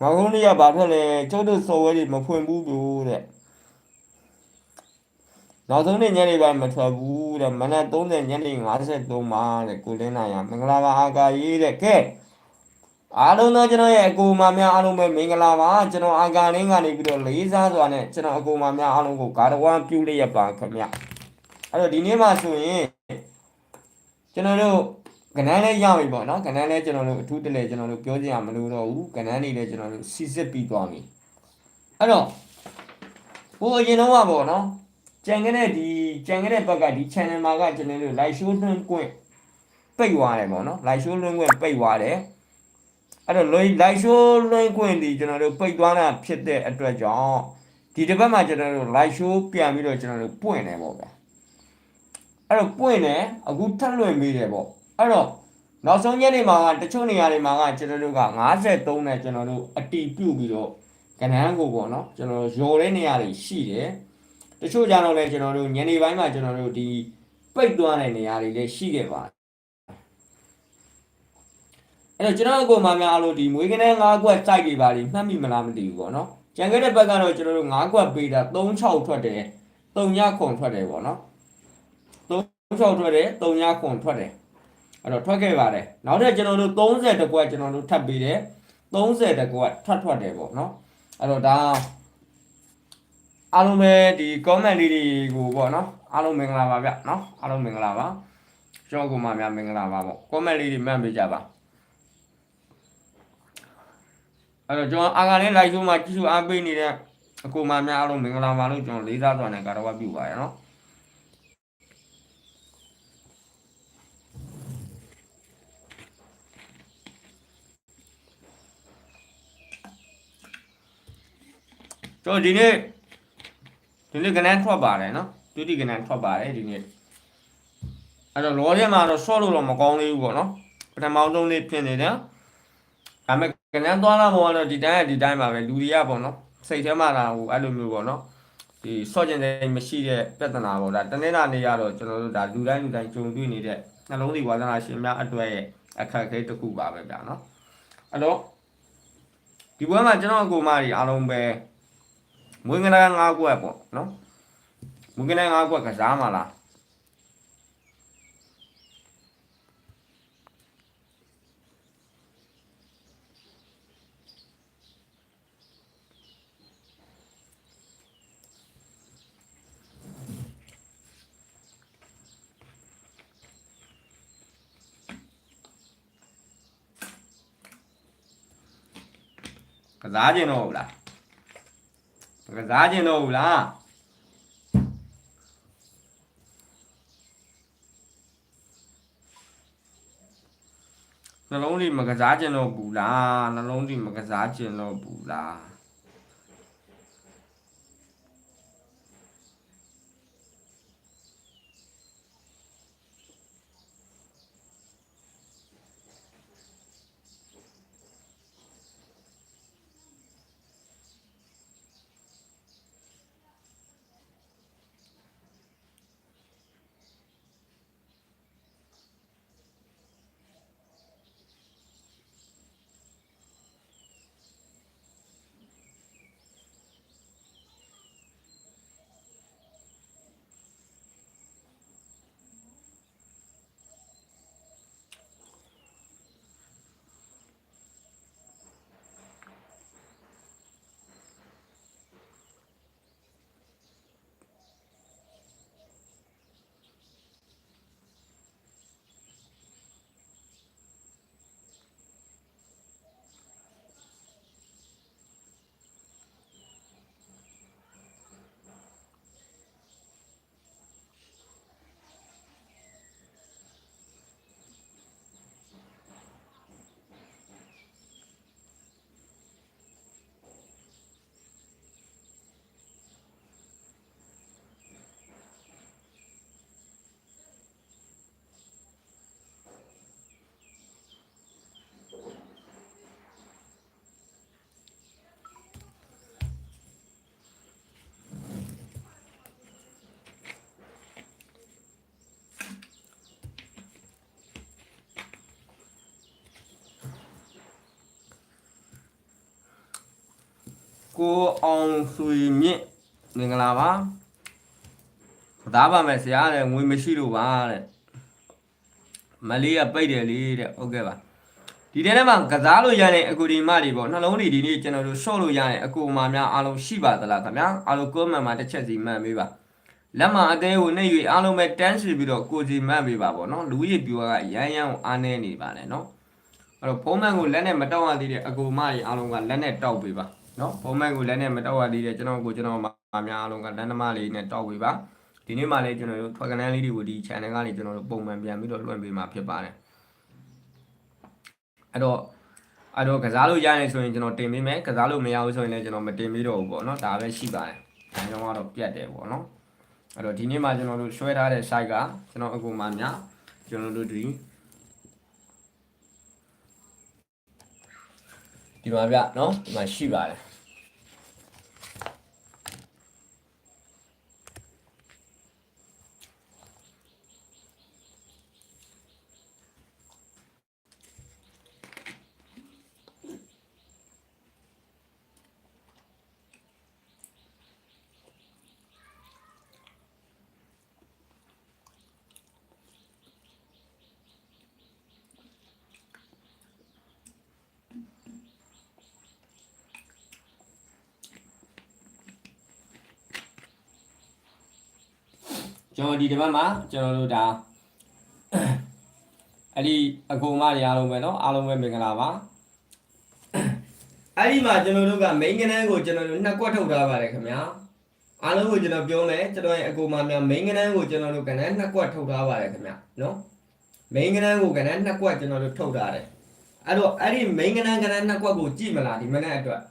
နေ့ကဘာဖြစ်လဲကျုပ်တို့စော်ဝဲတွေမဖွင့်ဘူးလို့တဲ့နောက်ဆုံးနေ့ညနေပိုင်းမထွက်ဘူးတဲ့မနက်30ညနေ53မှာတဲ့ကိုလင်းနိုင်ရမင်္ဂလာပါအာကာကြီးတဲ့ကဲအားလုံးသောကျွန်တော်ရဲ့အကူမများအားလုံးပဲမင်္ဂလာပါကျွန်တော်အာကာလင်းကနေပြီးတော့လေးစားစွာနဲ့ကျွန်တော်အကူမများအားလုံးကိုဂါရဝပြုလျက်ပါခင်ဗျအဲ့တော့ဒီနေ့မှဆိုရင်ကျွန်တော်တို့ ကဏ္ဍလေးရပြီပေါ့နော်ကဏ္ဍလေးကျွန်တော်တို့အထူးတလဲကျွန်တော်တို့ပြောကြရမလို့တော့ဘူးကဏ္ဍလေးလည်းကျွန်တော်တို့စီစစ်ပြီးသွားပြီအဲ့တော့ဟိုအရင်တော့ကပေါ့နော်ကြံခဲ့တဲ့ဒီကြံခဲ့တဲ့ဘက်ကဒီ channel မှာကကျွန်တော်တို့ live show လွှင့်ခွင့်ပိတ်သွားတယ်ပေါ့နော် live show လွှင့်ခွင့်ပိတ်သွားတယ်အဲ့တော့ live show လွှင့်ခွင့်ဒီကျွန်တော်တို့ပိတ်သွားတာဖြစ်တဲ့အတွက်ကြောင့်ဒီတစ်ပတ်မှာကျွန်တော်တို့ live show ပြန်ပြီးတော့ကျွန်တော်တို့ပွင့်တယ်ပေါ့ဗျာအဲ့တော့ပွင့်တယ်အခုထပ်လွှင့်ပေးတယ်ပေါ့ အဲ့တော့နောက်ဆုံးညနေမှာကတချို့နေရာတွေမှာကကျွန်တော်တို့က53နဲ့ကျွန်တော်တို့အတီးပြုတ်ပြီးတော့ကဏ္ဍကိုပေါ့နော်ကျွန်တော်တို့ရော်တဲ့နေရာတွေရှိတယ်တချို့ကြတော့လည်းကျွန်တော်တို့ညနေပိုင်းမှာကျွန်တော်တို့ဒီပိတ်သွားတဲ့နေရာတွေလည်းရှိခဲ့ပါတယ်အဲ့တော့ကျွန်တော်အကိုမများအားလို့ဒီမွေးကလေး၅ကွက်စိုက်ပြီးပါလိမှတ်မိမလားမသိဘူးပေါ့နော်ကြံခဲ့တဲ့ဘက်ကတော့ကျွန်တော်တို့၅ကွက်ပေးတာ36ထွက်တယ်3ညခွန်ထွက်တယ်ပေါ့နော်36ထွက်တယ်3ညခွန်ထွက်တယ် အဲ့တော့ထွက်ခဲ့ပါတယ်နောက်ထပ်ကျွန်တော်တို့30တကွက်ကျွန်တော်တို့ထပ်ပေးတယ်30တကွက်ထွက်ထွက်တယ်ပေါ့နော်အဲ့တော့ဒါအားလုံးပဲဒီ comment လေးတွေကိုပေါ့နော်အားလုံးမင်္ဂလာပါဗျနော်အားလုံးမင်္ဂလာပါကျွန်တော်ကမှများမင်္ဂလာပါပေါ့ comment လေးတွေမှတ်ပေးကြပါအဲ့တော့ကျွန်တော်အာကလည်း live show မှာကြည့်ရှုအားပေးနေတဲ့အကူမများအားလုံးမင်္ဂလာပါလို့ကျွန်တော်လေးစားစွာနဲ့ကာရဝပြုပါရနော် တော်ဒီနေ့ဒီနေ့ကနန်းထွက်ပါတယ်နော်ဒုတိယကနန်းထွက်ပါတယ်ဒီနေ့အဲ့တော့လောထဲမှာတော့ short လို့တော့မကောင်းသေးဘူးပေါ့နော်ပထမဆုံးလေးဖြစ်နေတယ်ဒါပေမဲ့ကနန်းသွားလာပေါ်ကတော့ဒီတိုင်းကဒီတိုင်းပါပဲလူတွေကပေါ့နော်စိတ်ထဲမှာတော့ဟိုအဲ့လိုမျိုးပေါ့နော်ဒီဆော့ကျင်တဲ့မရှိတဲ့ပြဿနာပေါ့ဒါတနေ့နာနေရတော့ကျွန်တော်တို့ဒါလူတိုင်းလူတိုင်းကြုံတွေ့နေတဲ့နှလုံးသားဝါသနာရှင်များအတွက်ရဲ့အခက်အခဲတစ်ခုပါပဲဗျာနော်အဲ့တော့ဒီဘွဲမှာကျွန်တော်အကူမကြီးအားလုံးပဲ မွေးကလေး၅ကွက်ပေါ့နော်မွေးကလေး၅ကွက်ကစားမလားကစားခြင်းတော့ဟုတ်လား မကစားခြင်းတော့ဘူးလားနှလုံးလေးမကစားခြင်းတော့ဘူးလားနှလုံးလေးမကစားခြင်းတော့ဘူးလား ကိုအောင်ဆွေမြင့်မင်္ဂလာပါသားပါမယ်ဆရာတဲ့ငွေမရှိလို့ပါတဲ့မလေးကပိတ်တယ်လေတဲ့ဟုတ်ကဲ့ပါဒီထဲမှာကစားလို့ရတဲ့အကူဒီမတွေပေါ့နှလုံးတွေဒီနေ့ကျွန်တော်တို့ရှော့လို့ရတဲ့အကူမများအားလုံးရှိပါသလားခင်ဗျာအားလုံးကိုယ်မှန်မှာတစ်ချက်စီမှန်ပေးပါလက်မအသေးကိုနှိပ်၍အားလုံးပဲတန်းစီပြီးတော့ကိုစီမှန်ပေးပါပေါ့နော်လူကြီးပြူကရမ်းရမ်းအားနေနေပါလေနော်အဲ့တော့ဖုံးမှန်ကိုလက်နဲ့မတောက်ရသေးတဲ့အကူမတွေအားလုံးကလက်နဲ့တောက်ပေးပါ နော်ဖုံးမှန်ကိုလက်နဲ့မတောက်ရသေးတဲ့ကျွန်တော်ကိုကျွန်တော်မများအားလုံးကလက်နှမလေးနဲ့တောက်ပေးပါဒီနေ့မှလည်းကျွန်တော်တို့ထွက်ကနန်းလေးတွေကိုဒီ channel ကနေကျွန်တော်တို့ပုံမှန်ပြန်ပြီးတော့လွှင့်ပေးမှာဖြစ်ပါတယ်အဲ့တော့အဲ့တော့ကစားလို့ရရင်ဆိုရင်ကျွန်တော်တင်ပေးမယ်ကစားလို့မရဘူးဆိုရင်လည်းကျွန်တော်မတင်ပေးတော့ဘူးပေါ့နော်ဒါပဲရှိပါတယ်အဲကျွန်တော်ကတော့ပြတ်တယ်ပေါ့နော်အဲ့တော့ဒီနေ့မှကျွန်တော်တို့ဆွဲထားတဲ့ site ကကျွန်တော်အကူမှများကျွန်တော်တို့ဒီဒီမှာဗျနော်ဒီမှာရှိပါတယ် ကျွန်တော်ဒီတစ်ပတ်မှာကျွန်တော်တို့ဒါအဲ့ဒီအကူမတွေအားလုံးပဲเนาะအားလုံးပဲမင်္ဂလာပါအဲ့ဒီမှာကျွန်တော်တို့က main ကနန်းကိုကျွန်တော်တို့နှစ်ကွက်ထုတ်ထားပါတယ်ခင်ဗျာအားလုံးကိုကျွန်တော်ပြောမယ်ကျွန်တော်ရဲ့အကူမများ main ကနန်းကိုကျွန်တော်တို့ကနန်းနှစ်ကွက်ထုတ်ထားပါတယ်ခင်ဗျာเนาะ main ကနန်းကိုကနန်းနှစ်ကွက်ကျွန်တော်တို့ထုတ်ထားတယ်အဲ့တော့အဲ့ဒီ main ကနန်းကနန်းနှစ်ကွက်ကိုကြည့်မလားဒီမနေ့အတွက်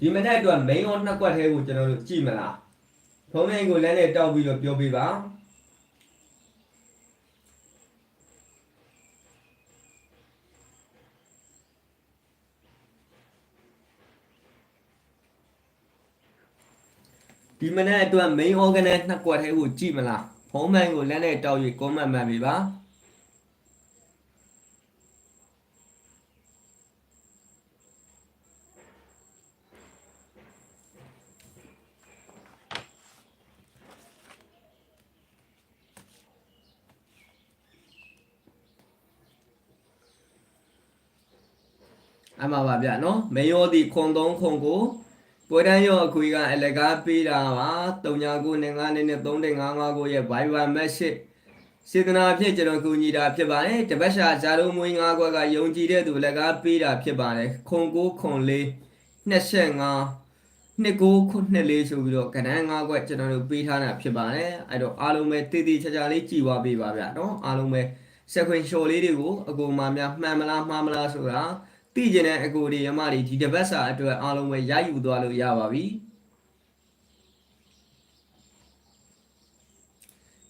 ဒီမနေ့အတွက် main on နှစ်ကွက်သေးကိုကျွန်တော်တို့ကြည့်မလား ဖုန်းလိုင်းကိုလမ်းနဲ့တောက်ပြီးတော့ပြောပြပါဒီမနေ့အတွက် main organ နဲ့နှစ်ကွက်သေးကိုကြည့်မလားဖုန်းလိုင်းကိုလမ်းနဲ့တောက်ပြီး comment မှတ်ပေးပါ အမှန်ပါဗျနော်မေယောဒီခွန်3ခွန်ကိုပွဲတန်းရောအခွေကအလကားပေးတာပါ39နဲ့9နဲ့3555ကိုရဲ့ Viber message စေတနာဖြစ်ကျွန်တော်ကူညီတာဖြစ်ပါတယ်တပတ်ရှာဇာလုံးမွေး9ခွက်ကယုံကြည်တဲ့သူလကားပေးတာဖြစ်ပါတယ်ခွန်9ခွန်4 25နှစ်ကိုခုနှစ်လေးဆိုပြီးတော့ကဏ္ဍ9ခွက်ကျွန်တော်တို့ပေးထားတာဖြစ်ပါတယ်အဲ့တော့အားလုံးပဲတည်တည်ချာချာလေးကြည်သွားပေးပါဗျာနော်အားလုံးပဲစက်ခွင်ရှော်လေးတွေကိုအကူမများမှန်မလားမှားမလားဆိုတာ သိကျင်တဲ့အကူတွေရမတွေဒီတစ်ပတ်စာအတွက်အားလုံးပဲရယူသွားလို့ရပါပြီ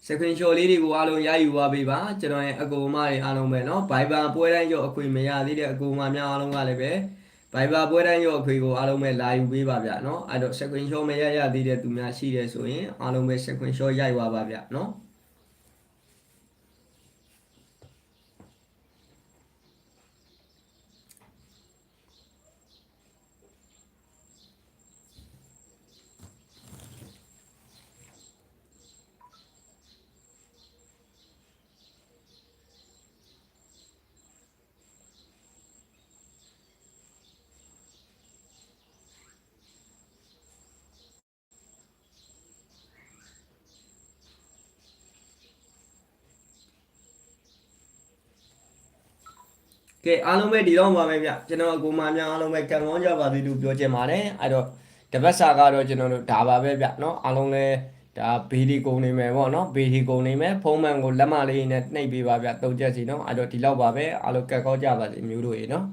စခွင်ရှော်လေးတွေကိုအားလုံးရယူပါပေးပါကျွန်တော်ရဲ့အကူမတွေအားလုံးပဲเนาะ Viber ပွဲတိုင်းရောအခွေမရသေးတဲ့အကူမများအားလုံးကလည်းပဲ Viber ပွဲတိုင်းရောအခွေကိုအားလုံးပဲလာယူပေးပါဗျเนาะအဲ့တော့စခွင်ရှော်မရရသေးတဲ့သူများရှိတယ်ဆိုရင်အားလုံးပဲစခွင်ရှော်ရိုက်သွားပါဗျเนาะ ကဲအားလုံးပဲဒီတော့ပါမယ်ဗျကျွန်တော်အကူမများအားလုံးပဲကံကောင်းကြပါစေလို့ပြောချင်ပါတယ်အဲ့တော့တပတ်စာကတော့ကျွန်တော်တို့ဒါပါပဲဗျเนาะအားလုံးလည်းဒါဘေးဒီကုံနေမယ်ပေါ့เนาะဘေးဒီကုံနေမယ်ဖုံးမှန်ကိုလက်မလေးနဲ့နှိပ်ပေးပါဗျတုံချက်စီเนาะအဲ့တော့ဒီလောက်ပါပဲအားလုံးကံကောင်းကြပါစေမျိုးတို့ရေเนาะ